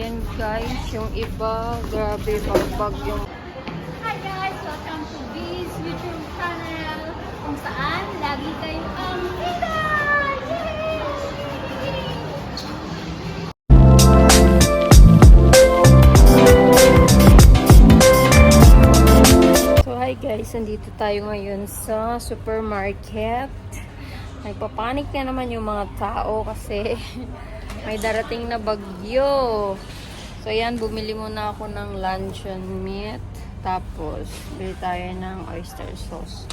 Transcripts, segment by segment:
ayan guys, yung iba, grabe, bagbag yung... Hi guys! Welcome to this YouTube channel kung saan lagi kayong ang kita! So hi guys, nandito tayo ngayon sa supermarket. Nagpapanik na naman yung mga tao kasi may darating na bagyo. So yan, bumili muna ako ng luncheon meat. Tapos, bili tayo ng oyster sauce.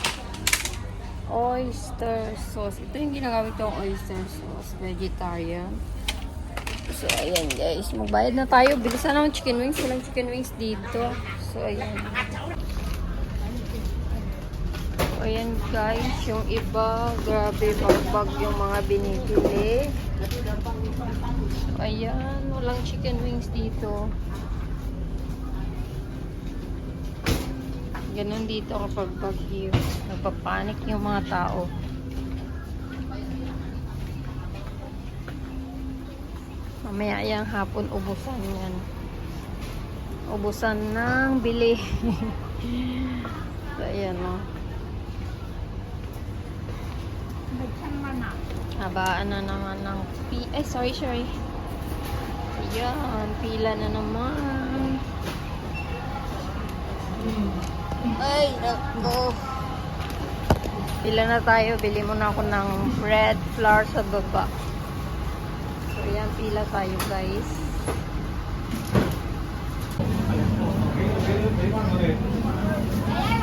Oyster sauce. Ito yung ginagamit kong oyster sauce. Vegetarian. So, ayan guys. Magbayad na tayo. Bilisan ng chicken wings. Walang chicken wings dito. So, ayan. Ayan guys. Yung iba, grabe, bagbag yung mga binibili. Ayan. Walang chicken wings dito. Ganun dito kapag bagyo. Nagpapanik yung mga tao. Mamaya yung hapon ubusan yan. Ubusan ng bili. so, ayan o. Habaan na naman ng pi... Ay, sorry, sorry. Ayan, pila na naman. Ay, nako. Pila na tayo. Bili muna ako ng bread flour sa baba. So, ayan, pila tayo, guys. Ayan,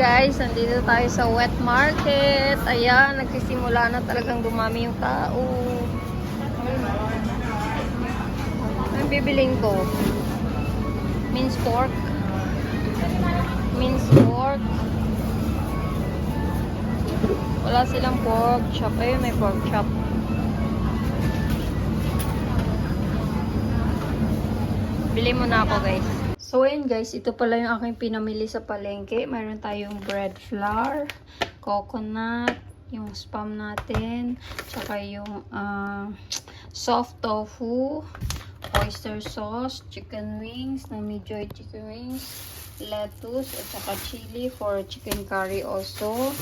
guys. Nandito tayo sa wet market. Ayan, nagsisimula na talagang dumami yung tao. Ano bibiling ko? Minced pork. Minced pork. Wala silang pork chop. Ayun, may pork chop. Bili muna ako, guys. So, ayun guys, ito pala yung aking pinamili sa palengke. Meron tayong bread flour, coconut, yung spam natin, tsaka yung ah, soft tofu, oyster sauce, chicken wings, na joy chicken wings, lettuce, at saka chili for chicken curry also.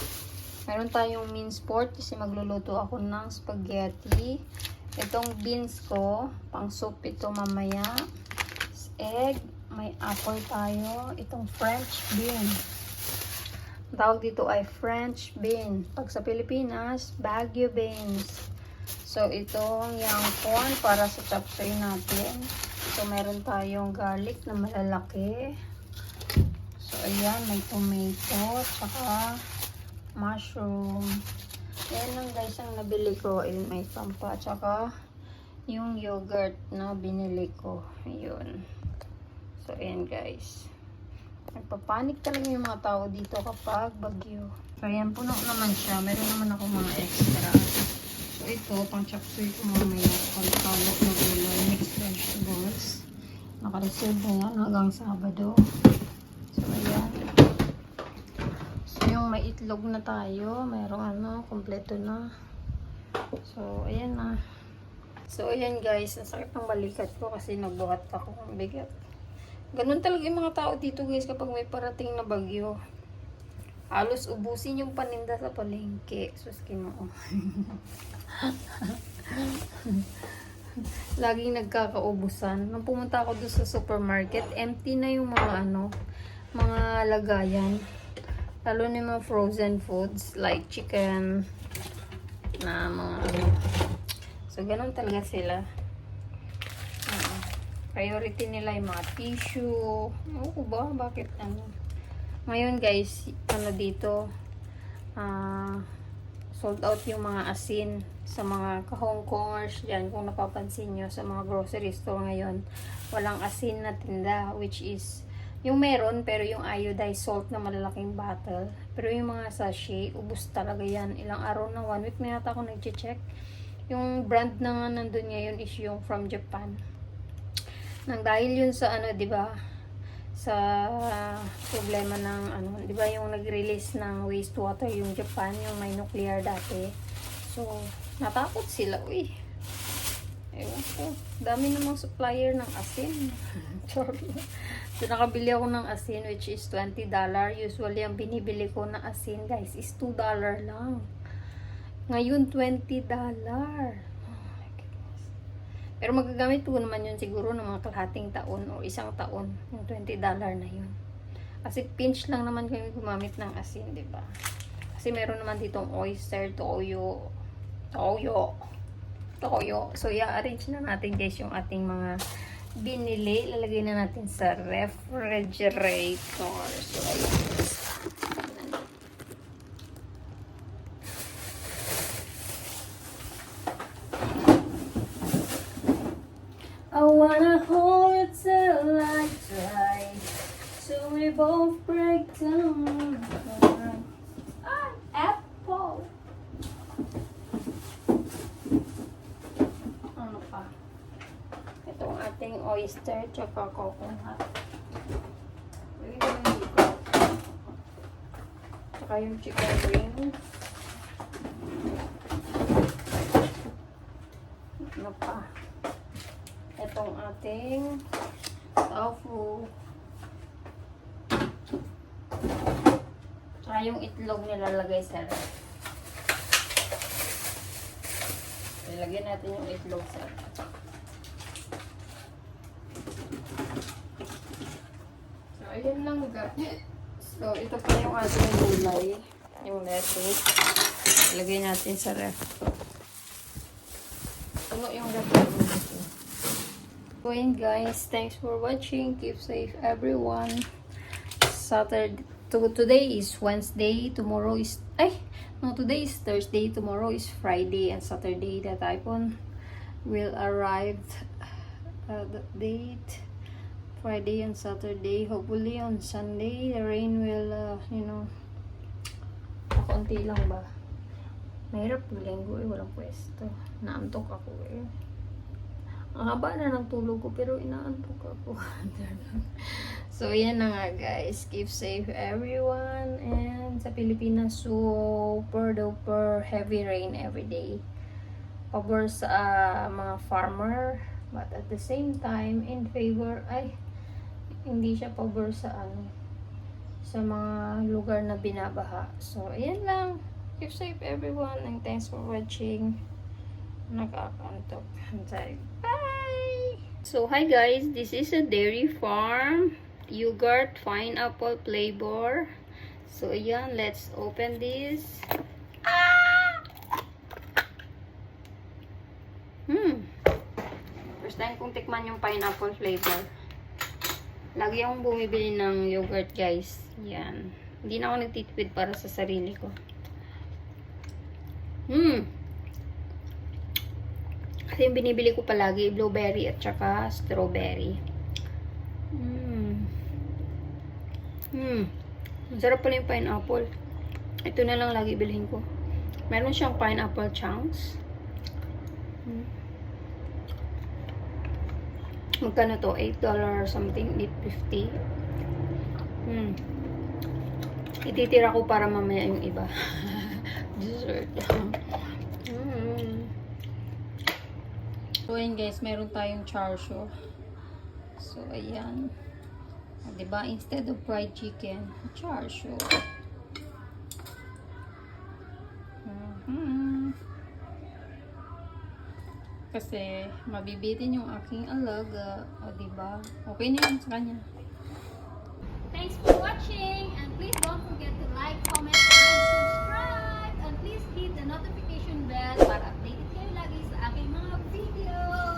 Meron tayong minced pork kasi magluluto ako ng spaghetti. Itong beans ko, pang soup ito mamaya. Egg, may apple tayo. Itong French bean. Tawag dito ay French bean. Pag sa Pilipinas, Baguio beans. So, itong yung corn para sa chop natin. So, meron tayong garlic na malalaki. So, ayan, may tomato, tsaka mushroom. Yan lang guys ang nabili ko. Ayun, may sampa. Tsaka yung yogurt na binili ko. Ayun. So, ayan guys. Nagpapanik talaga yung mga tao dito kapag bagyo. So, ayan, puno naman siya. Meron naman ako mga extra. So, ito, pang chop suey ko mamaya. Kalkalok na gulay, mixed vegetables. Nakareserve na yan hanggang Sabado. So, ayan. So, yung may itlog na tayo. Merong ano, kompleto na. So, ayan na. So, ayan guys. Ang sakit ng balikat ko kasi nagbuhat ako. Ang bigat. Ganun talaga yung mga tao dito guys kapag may parating na bagyo. Halos ubusin yung paninda sa palengke. Sus, kinoo. Laging nagkakaubusan. Nung pumunta ako doon sa supermarket, empty na yung mga ano, mga lagayan. Lalo na yung mga frozen foods like chicken na mga ano. So, ganun talaga sila. Oo. priority nila yung mga tissue. Ko ba? Bakit ano? Ngayon guys, ano dito, ah, sold out yung mga asin sa mga ka-Hong Kongers dyan. Kung napapansin nyo sa mga grocery store ngayon, walang asin na tinda, which is, yung meron, pero yung iodized salt na malalaking bottle. Pero yung mga sachet, ubus talaga yan. Ilang araw na, one week na yata ako nag-check. Yung brand na nga nandun ngayon is yung from Japan. Nang dahil yun sa ano, 'di ba? Sa problema ng ano, 'di ba yung nag-release ng wastewater yung Japan, yung may nuclear dati. So, natakot sila, uy. Ewan ko. Dami namang supplier ng asin. Sorry. So, nakabili ako ng asin which is $20. Usually, ang binibili ko na asin, guys, is $2 lang. Ngayon, $20. Pero magagamit ko naman yun siguro ng mga kalahating taon o isang taon. Yung $20 na yun. Kasi pinch lang naman kami gumamit ng asin, di ba? Kasi meron naman ditong oyster, toyo, toyo, toyo. So, i-arrange na natin guys yung ating mga binili. Lalagay na natin sa refrigerator. So, ayun both break down. Apple Ano pa? Itong ating oyster tsaka coconut. Lagyan ko lang dito Tsaka yung chicken wing. Ano pa? Itong ating tofu. Tsaka yung itlog nilalagay sa ref. Ilagyan natin yung itlog sa ref. So, ayun lang guys. So, ito pa yung ating gulay. Yung lettuce. Ilagay natin sa ref. Puno yung ref natin. So, guys. Thanks for watching. Keep safe everyone. Saturday. To, today is Wednesday. Tomorrow is... Ay! No, today is Thursday. Tomorrow is Friday. And Saturday, the typhoon will arrive. Uh, the date. Friday and Saturday. Hopefully on Sunday, the rain will, uh, you know, konti lang ba? Mahirap yung linggo eh. Walang pwesto. Naantok ako eh. Haba na ng tulog ko, pero inaantok ako. so, yan na nga guys. Keep safe everyone. And sa Pilipinas, super duper heavy rain every day. Pabor sa ah, mga farmer. But at the same time, in favor, ay, hindi siya pabor sa ano, sa mga lugar na binabaha. So, ayan lang. Keep safe everyone and thanks for watching. Nakakantok. Bye! So, hi guys. This is a dairy farm. Yogurt, pineapple flavor. So, ayan. Let's open this. Hmm. First time kong tikman yung pineapple flavor. Lagi akong bumibili ng yogurt, guys. Yan. Hindi na ako nagtitipid para sa sarili ko. Hmm. Kasi yung binibili ko palagi, blueberry at saka strawberry. Hmm. Ang sarap pala yung pineapple. Ito na lang lagi bilhin ko. Meron siyang pineapple chunks. Hmm. Magkano to? $8 something, 8.50. Hmm. Ititira ko para mamaya yung iba. Dessert. So, ayan guys, meron tayong char siu. So, ayan. O, diba? Instead of fried chicken, char siu. Mm -hmm. Kasi, mabibitin yung aking alaga. O, diba? Okay na yun sa kanya. Thanks for watching and please don't forget to like, comment, and subscribe and please hit the notification bell para updated kayo lagi sa aking mga video.